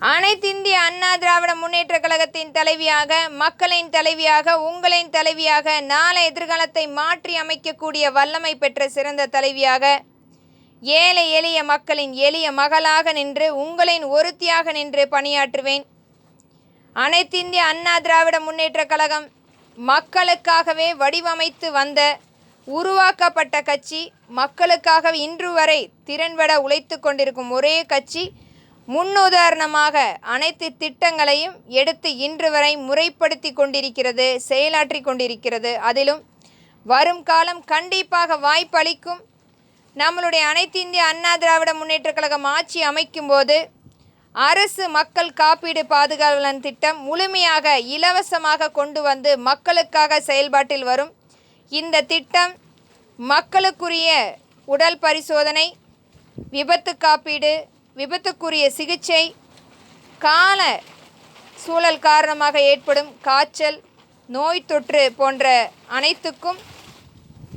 அனைத்திந்திய அண்ணா திராவிட முன்னேற்ற கழகத்தின் தலைவியாக மக்களின் தலைவியாக உங்களின் தலைவியாக நாளை எதிர்காலத்தை மாற்றி அமைக்கக்கூடிய வல்லமை பெற்ற சிறந்த தலைவியாக ஏழை எளிய மக்களின் எளிய மகளாக நின்று உங்களின் ஒருத்தியாக நின்று பணியாற்றுவேன். அனைத்திந்திய அண்ணா திராவிட முன்னேற்ற கழகம் மக்களுக்காகவே வடிவமைத்து வந்த உருவாக்கப்பட்ட கட்சி மக்களுக்காக இன்று வரை திறன்பட உழைத்து கொண்டிருக்கும் ஒரே கட்சி முன்னுதாரணமாக அனைத்து திட்டங்களையும் எடுத்து இன்று வரை முறைப்படுத்தி கொண்டிருக்கிறது செயலாற்றி கொண்டிருக்கிறது. அதிலும் வரும் காலம் கண்டிப்பாக வாய்ப்பளிக்கும் நம்மளுடைய அனைத்து இந்திய அண்ணா திராவிட முன்னேற்ற கழகம் ஆட்சி அமைக்கும்போது அரசு மக்கள் காப்பீடு பாதுகாவலன் திட்டம் முழுமையாக இலவசமாக கொண்டு வந்து மக்களுக்காக செயல்பாட்டில் வரும். இந்த திட்டம் மக்களுக்குரிய உடல் பரிசோதனை விபத்து காப்பீடு விபத்துக்குரிய சிகிச்சை கால சூழல் காரணமாக ஏற்படும் காய்ச்சல் நோய் தொற்று போன்ற அனைத்துக்கும்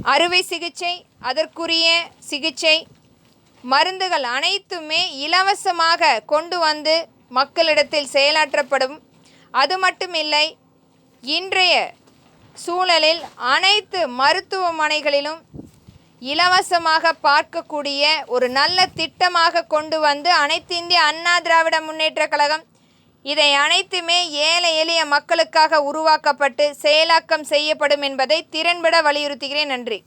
அறுவை சிகிச்சை அதற்குரிய சிகிச்சை மருந்துகள் அனைத்துமே இலவசமாக கொண்டு வந்து மக்களிடத்தில் செயலாற்றப்படும். அது மட்டுமில்லை இன்றைய சூழலில் அனைத்து மருத்துவமனைகளிலும் இலவசமாக பார்க்கக்கூடிய ஒரு நல்ல திட்டமாக கொண்டு வந்து அனைத்து இந்திய அண்ணா திராவிட முன்னேற்ற கழகம் இதை அனைத்துமே ஏழை எளிய மக்களுக்காக உருவாக்கப்பட்டு செயலாக்கம் செய்யப்படும் என்பதை திறன்பட வலியுறுத்துகிறேன். நன்றி.